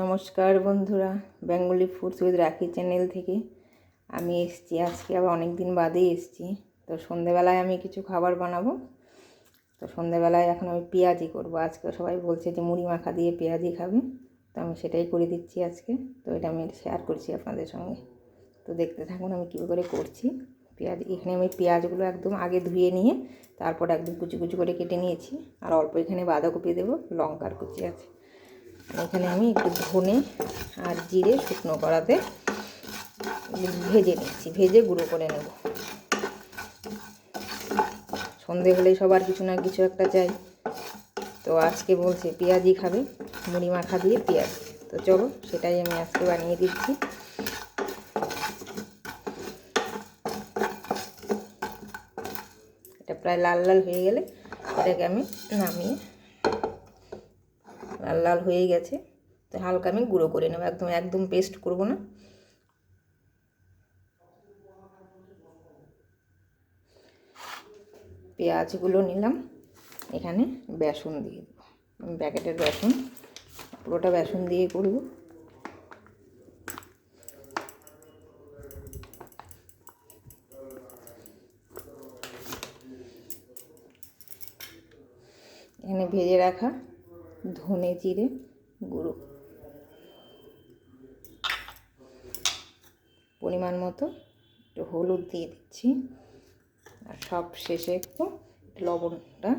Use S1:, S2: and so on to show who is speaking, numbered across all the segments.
S1: নমস্কার বন্ধুরা, Bengali foods with Rakhi channel থেকে। আমি এসছি, আজকে আবার অনেক দিন বাদেই এসছি। তো সন্ধেবেলায় আমি কিছু খাবার বানাবো। তো সন্ধেবেলায় এখন আমি পেঁয়াজি করব। আজকে সবাই বলছে যে মুড়ি মাখা দিয়ে পেঁয়াজি খাবে। তো আমি সেটাই করে দিচ্ছি আজকে। তো এটা আমি শেয়ার করছি আপনাদের সঙ্গে। তো দেখতে থাকুন আমি কী করে করছি। পেঁয়াজ, এখানে আমি পেঁয়াজগুলো একদম আগে ধুয়ে নিয়ে, তারপর একদম কুচি কুচি করে কেটে নিয়েছি। আর অল্প এখানে বাঁধাকপি দেবো, লঙ্কার কুচি আছে। এখানে আমি একটু ধনে আর জিরে শুকনো করাতে ভেজে নিচ্ছি, ভেজে গুঁড়ো করে নেব। সন্ধে হলেই সবার কিছু না কিছু একটা চাই। তো আজকে বলছে পেঁয়াজি খাবে, মুড়ি মাখা দিয়ে পেঁয়াজ। তো চলো সেটাই আমি আজকে বানিয়ে দিচ্ছি। এটা প্রায় লাল লাল হয়ে গেলে এটাকে আমি নামিয়ে লাল লাল হয়ে গেছে। তো হালকা আমি গুঁড়ো করে নেব, একদম একদম পেস্ট করব না। পেঁয়াজগুলো নিলাম, এখানে বেসন দিয়ে দেবো। প্যাকেটের বেসন, পুরোটা বেসন দিয়ে করব। এখানে ভেজে রাখা ধনে জিরে গুঁড়ো। পরিমাণ মতো একটু হলুদ দিয়ে দিচ্ছি। আর সব শেষে একটু লবণটা,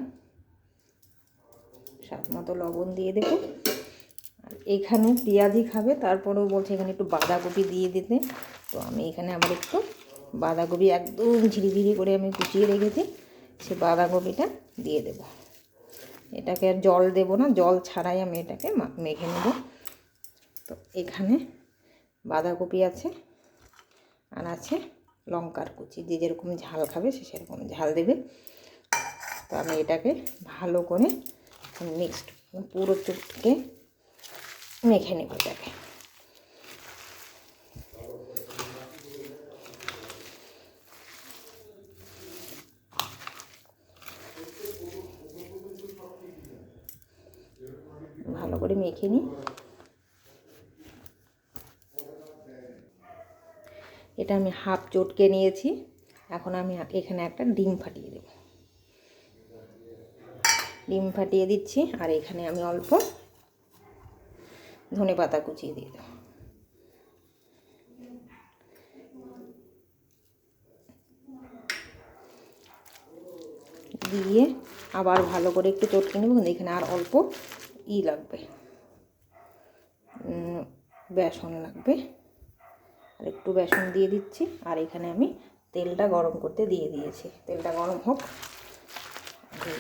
S1: স্বাদ মতো লবণ দিয়ে দেবো। আর এখানে পেঁয়াজি খাবে, তারপরেও বলছে এখানে একটু বাঁধাকপি দিয়ে দিতে। তো আমি এখানে আবার একটু বাঁধাকপি একদম ঝিরিঝিরি করে আমি কুচিয়ে রেখেছি, সে বাঁধাকপিটা দিয়ে দেবো। এটাকে আর জল দেব না, জল ছাড়াই আমি এটাকে মেখে নেব। তো এখানে বাঁধাকপি আছে আর আছে লঙ্কার কুচি, যে যেরকম ঝাল খাবে সে সেরকম ঝাল দেবে। তো আমি এটাকে ভালো করে মিক্সড, পুরো চুটকে মেখে নেব এটাকে ভালো করে মেখে নিই। এটা আমি হাফ চটকে নিয়েছি। এখন আমি এখানে একটা ডিম ফাটিয়ে দেব। ডিম ফাটিয়ে দিচ্ছি আর এখানে আমি অল্প ধনে পাতা কুচিয়ে দিয়ে দেবো। দিয়ে আবার ভালো করে একটু চটকে নেব। এখানে আর অল্প ই লাগবে। বেসন লাগবে। আর একটু বেসন দিয়ে দিচ্ছি। আর এখানে আমি তেলটা গরম করতে দিয়ে দিয়েছি। তেলটা গরম হোক।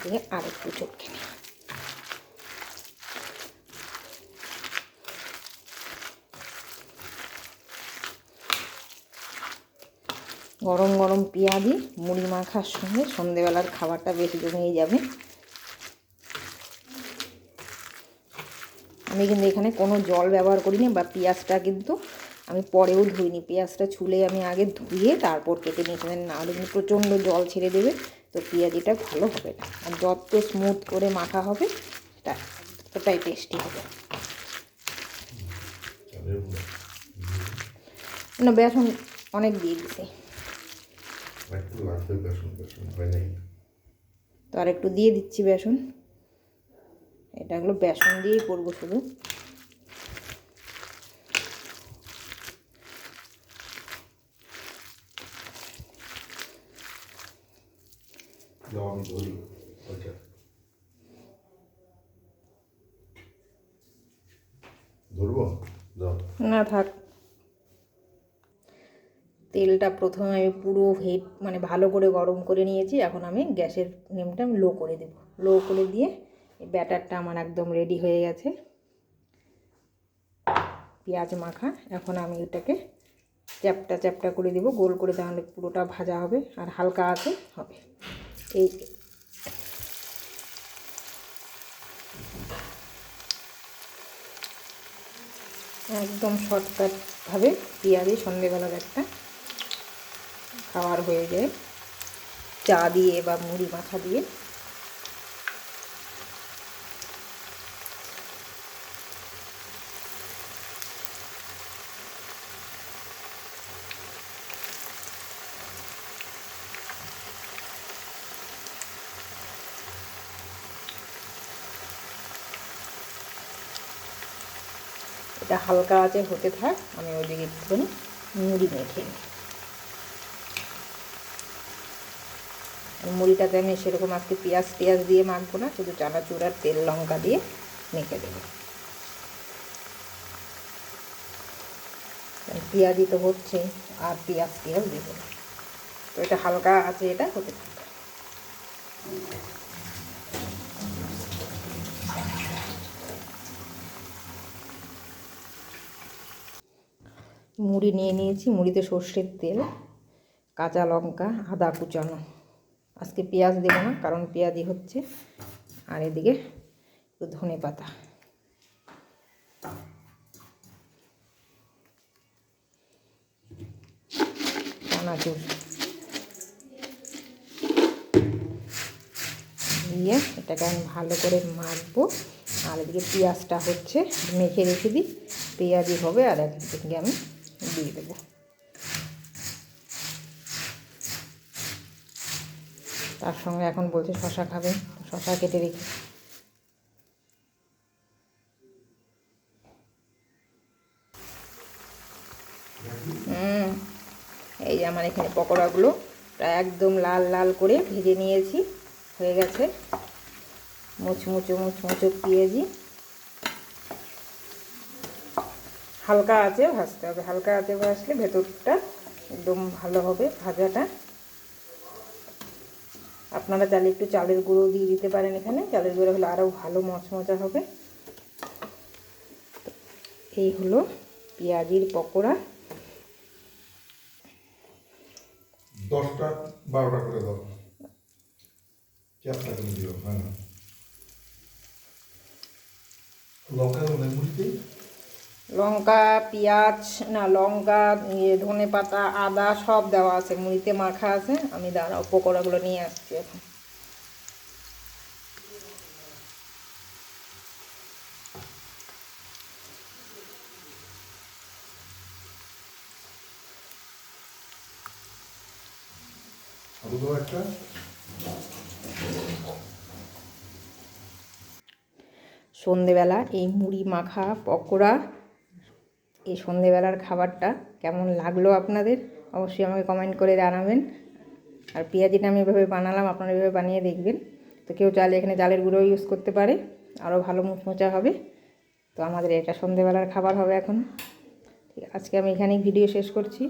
S1: দিয়ে আর একটু চটকে নিই। গরম গরম পেঁয়াজি মুড়ি মাখার সঙ্গে সন্ধেবেলার খাবারটা বেশি জমেই যাবে। আমি কিন্তু এখানে কোনো জল ব্যবহার করিনি বা পেঁয়াজটা কিন্তু আমি পরেও ধুইনি। পেঁয়াজটা ছুলে আমি আগে ধুয়ে তারপর কেটে নিয়েছিলাম না হলে কিন্তু প্রচণ্ড জল ছেড়ে দেবে তো পেঁয়াজিটা ভালো হবে না। আর যত স্মুথ করে মাখা হবে ততটাই টেস্টি হবে। না বেসন অনেক দিয়ে দিছি। তো আর একটু দিয়ে দিচ্ছি বেসন। এটা হলো বেসন দিয়েই করব শুধু। না থাক। তেলটা প্রথমে আমি পুরো হিট মানে ভালো করে গরম করে নিয়েছি এখন আমি গ্যাসের ফ্লেমটা আমি লো করে দেব। লো করে দিয়ে ব্যাটারটা আমার একদম রেডি হয়ে গেছে। পেঁয়াজ মাখা, এখন আমি এটাকে চ্যাপটা চ্যাপটা করে দেব, গোল করে তাহলে পুরোটা ভাজা হবে আর হালকা আছে হবে। এই একদম শর্টকাটভাবে পেঁয়াজি সন্ধেবেলার একটা খাবার হয়ে যায়। চা দিয়ে বা মুড়ি মাখা দিয়ে। এটা হালকা আছে হতে থাক, আমি ওইদিকে একটুখানি মুড়ি মেখে নিই। মুড়িটাতে আমি সেরকম আজকে পেঁয়াজ টেয়াজ দিয়ে মাখবো না, শুধু চানাচুর আর তেল লঙ্কা দিয়ে মেখে দেবো। পেঁয়াজি তো হচ্ছে, আর পেঁয়াজ পেঁয়াজ দেবো। তো এটা হালকা আছে এটা, হতে থাকে। মুড়ি নিয়ে নিয়েছি, মুড়িতে সর্ষের তেল, কাঁচা লঙ্কা, আদা কুচানো। আজকে পেঁয়াজ দেবো না, কারণ পেঁয়াজি হচ্ছে। আর এদিকে একটু ধনে পাতা। চানাচুর দিয়ে এটাকে আমি ভালো করে মাখবো। আর এদিকে পেঁয়াজটা হচ্ছে, মেখে রেখে দিই। পেঁয়াজি হবে আর একদিকে আমি দিয়ে দেবো। তার সঙ্গে এখন বলছে শশা খাবে, শশা কেটে রেখে। এই যে আমার এখানে পকোড়াগুলো প্রায় একদম লাল লাল করে ভেজে নিয়েছি, হয়ে গেছে। মুচমুচো মুচমুচো পেঁয়াজি। হালকা আছে ভাজতে হবে। হালকা আছে ভাজলে ভেতরটা একদম ভালো হবে ভাজাটা। আপনারা চালে একটু চালের গুঁড়ো দিয়ে দিতে পারেন এখানে। চালের গুঁড়ো হলে আরও ভালো মচমচা হবে। এই হলো পেঁয়াজির পকোড়া।
S2: দশটা, বারোটা করে দাও। চারটা করে দিও হ্যাঁ। লঙ্কা
S1: লঙ্কা পেঁয়াজ না লঙ্কা ইয়ে ধনে পাতা আদা সব দেওয়া আছে। মুড়িতে মাখা আছে। আমি দাঁড়াও পকোড়াগুলো নিয়ে আসছি এখন। সন্ধেবেলা এই মুড়ি মাখা পকোড়া এই সন্ধেবেলার খাবারটা কেমন লাগল আপনাদের? অবশ্যই আমাকে কমেন্ট করে জানাবেন। আর পেঁয়াজিটা আমি এভাবে বানালাম, আপনারা এভাবে বানিয়ে দেখবেন। তো কেউ চাইলে এখানে জালের গুঁড়ো ইউজ করতে পারে আরও ভালো মুচমোচা হবে। তো আমাদের এটা সন্ধেবেলার খাবার হবে এখন। ঠিক, আজকে আমি এখানেই ভিডিও শেষ করছি।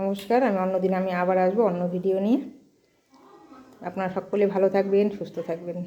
S1: নমস্কার, আমি অন্যদিন আমি আবার আসব অন্য ভিডিও নিয়ে। আপনারা সকলে ভালো থাকবেন, সুস্থ থাকবেন।